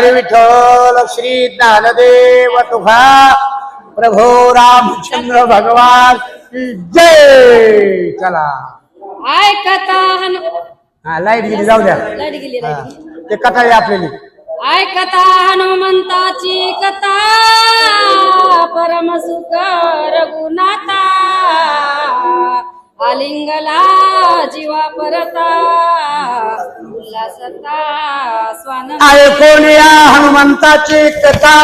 हरी विठ्ठल श्री ज्ञानदेव तुझा प्रभू रामचंद्र भगवान जय। चला। ऐकता हनु हा लाइट गेली जाऊ द्या. लाइट गेली हा. लाइट गेली. ते कटाळी आपल्याली ऐकता हनुमंताची कथा परम सुख रघुनाथा आलिंगला जीवा परता उल्हासता स्वानंद. ऐकून या हनुमंताची कथा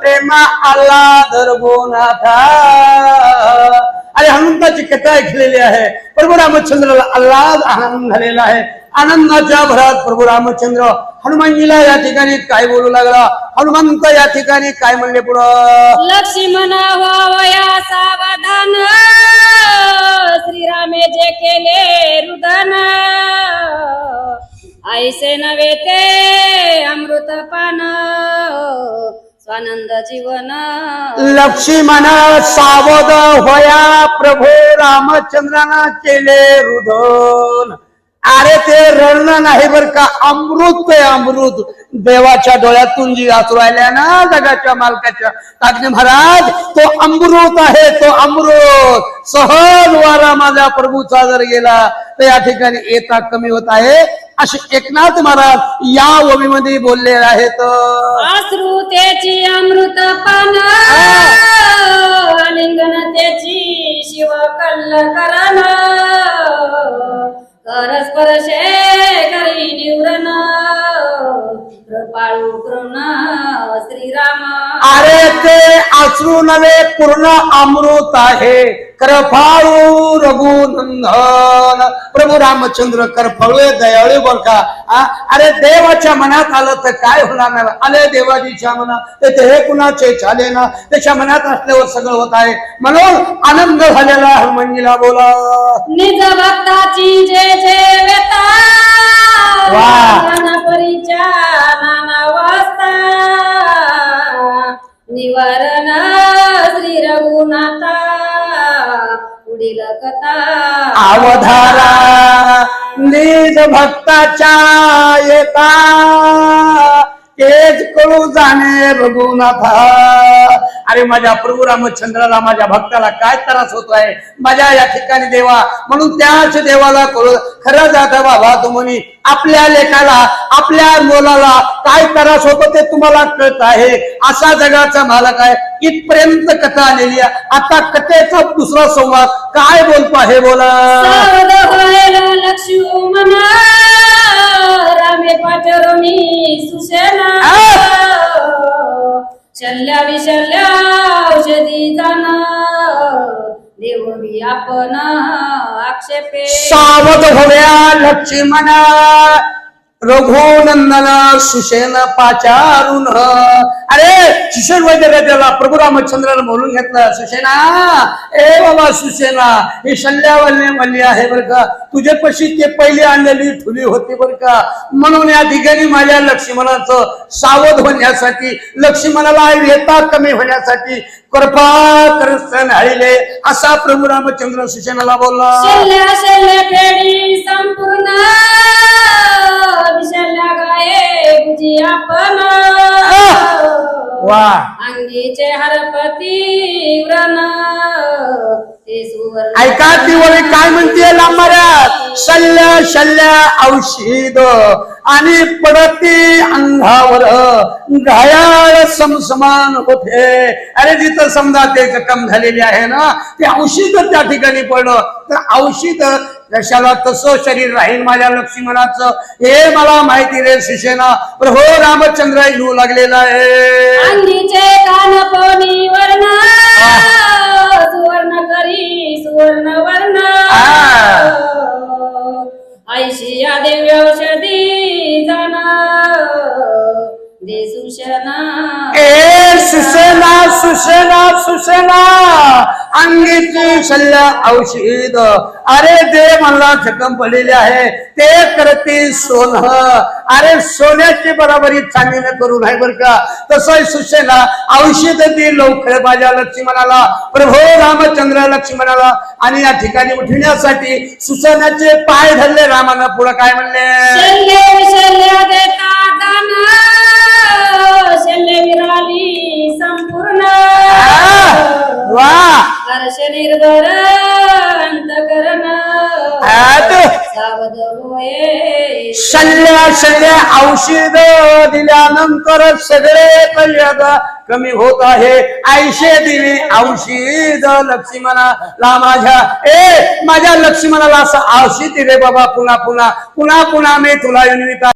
प्रेमा आला दरगोनाथा अरे हनुमंताची कथा ऐकलेली आहे. प्रभू रामचंद्राला आल्हाद आनंद झालेला आहे. आनंदाच्या भरात प्रभू रामचंद्र हनुमानजीला या ठिकाणी काय बोलू लागला? हनुमंत या ठिकाणी काय म्हणले पुढं? लक्ष्मण स्वानंद जीवन. लक्ष्मण सावध होया प्रभू रामचंद्राना केले रुधन अरे ते रडणं नाही बर का? अमृत ते अमृत. देवाच्या डोळ्यातून जी वाचू राहिल्या ना जगाच्या मालकाच्या. ताकने महाराज तो अमृत आहे तो अमृत. सहज वारा माझ्या प्रभूचा जर गेला तर या ठिकाणी येता कमी होत आहे. असे एकनाथ महाराज या ओवीमध्ये बोलले आहेत. अश्रू त्याची अमृत पान लिंगन त्याची शिव कल्ल करण कर स्पर्शे करी निवरण कृपाळू कृण श्रीराम. अरे ते अश्रू नव्हे पूर्ण अमृत आहे. करफाळू रघुनंदन. प्रभू रामचंद्र करफळले दयाळू बर का? अरे देवाच्या मनात आलं तर काय होणार नाही? आले देवाजीच्या मनात. ते हे कुणाचे झाले ना? त्याच्या मनात असल्यावर सगळं होत आहे. म्हणून आनंद झालेला हनुमानजीला बोला. निज भक्ताची जय व्यता वा. अवधारा निज भक्ताच्या येता. तेज करू जाणे रघुनाथा. अरे माझ्या प्रभू रामचंद्राला माझ्या भक्ताला काय त्रास होतो आहे माझ्या या ठिकाणी देवा म्हणून त्याच देवाला करू खरं जाता बाबा तुम्ही आपल्या लेखाला आपल्या मुलाला काय त्रास होतो ते तुम्हाला कळत आहे. असा जगाचा मालक आहे. इथपर्यंत कथा आलेली आहे. आता कथेचा दुसरा संवाद काय बोलतो आहे बोला. आपण आक्षेपे। सावध होव्या लक्ष्मण रघुनंदन सुसेन पाचारून। अरे सुसेन वगैरे त्याला प्रभू रामचंद्राला बोलून घेतलं सुसेना ए बाबा सुसेना हे शल्यावल्य म्हणली आहे बर का तुझे पशी ते पहिली आणलेली ठुली होती बर का. म्हणून या ठिकाणी माझ्या लक्ष्मणाचं सावध होण्यासाठी लक्ष्मणाला येता कमी होण्यासाठी कृपा करसन हळीले असा प्रभू रामचंद्र सुसेनाला बोलला. शल्य शल्य फेडी संपूर्ण. विशल्य गाये बुजी आपण वा. अंगीचे हरपती व्रण ऐका ती वळी काय म्हणते लांबाऱ्यात शल्य शल्य औषध आणि पडती अंधावर घायाळ समसमान होते. अरे जिथं समजा ते जखम झालेली आहे ना ते औषध त्या ठिकाणी पडलं. तर औषध जशाला तसं शरीर राहील माझ्या लक्ष्मणाचं हे मला माहिती रे शिशेना प्रभो हो, रामचंद्र येऊ लागलेला आहे. औषधी जाण दे सुशना ए सुसेना सुसेना अंगी तू शल्य औषध. अरे जे मला जखम पडलेले आहे ते करते सोन. अरे सोन्याची बराबरी चांगली करू नाही बर का? तसं सुसेना औषध दे लवकर माझ्या लक्ष्मणाला. प्रभो रामचंद्र लक्ष्मणाला. आणि या ठिकाणी उठण्यासाठी सुसेनाचे पाय धरले रामानं पुढे काय म्हणले? शल्या शल्या औषध दिल्यानंतर सगळे कल्याण कमी होत आहे. आयशे दिली औषध लक्ष्मणाला माझ्या ए माझ्या लक्ष्मणाला असं औषध दिले बाबा पुन्हा पुन्हा पुन्हा पुन्हा मी तुला विनविता